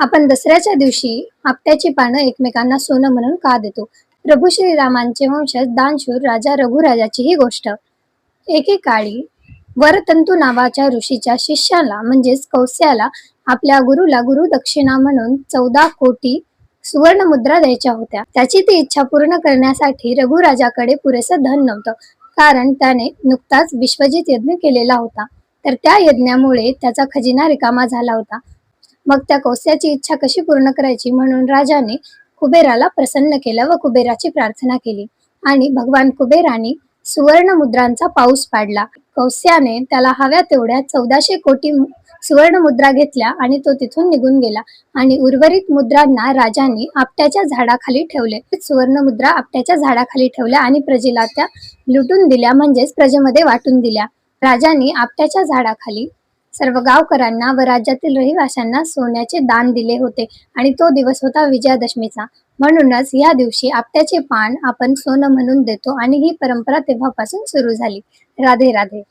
आपण दसऱ्याच्या दिवशी आपट्याची पानं एकमेकांना सोनं म्हणून का देतो? प्रभू श्रीरामांचे वंशज दानशूर राजा रघुराजाची ही गोष्ट. एकेकाळी वरतंतू नावाच्या ऋषीच्या शिष्याला म्हणजेच कौस्याला आपल्या गुरुला गुरु दक्षिणा म्हणून चौदा कोटी सुवर्ण मुद्रा द्यायच्या होत्या. त्याची ती इच्छा पूर्ण करण्यासाठी रघुराजाकडे पुरेसं धन नव्हतं कारण त्याने नुकताच विश्वजित यज्ञ केलेला होता. तर त्या यज्ञामुळे त्याचा खजिना रिकामा झाला होता. मग त्या कौस्याची इच्छा कशी पूर्ण करायची म्हणून राजाने कुबेराला प्रसन्न केला व कुबेराची प्रार्थना केली. आणि भगवान कुबेराने सुवर्ण मुद्रांचा पाऊस पाडला. कौस्याने त्याला हव्या तेवढ्या चौदाशे कोटी सुवर्ण मुद्रा घेतल्या आणि तो तिथून निघून गेला. आणि उर्वरित मुद्रांना राजाने आपट्याच्या झाडाखाली ठेवले. सुवर्ण मुद्रा आपट्याच्या झाडाखाली ठेवल्या आणि प्रजेला त्या लुटून दिल्या म्हणजेच प्रजेमध्ये वाटून दिल्या. राजाने आपट्याच्या झाडाखाली सर्व गावकऱ्यांना व राज्यातील रहिवाशांना सोन्याचे दान दिले होते आणि तो दिवस होता विजयादशमीचा. म्हणूनच या दिवशी आपट्याचे पान आपण सोनं म्हणून देतो आणि ही परंपरा तेव्हापासून सुरू झाली. राधे राधे.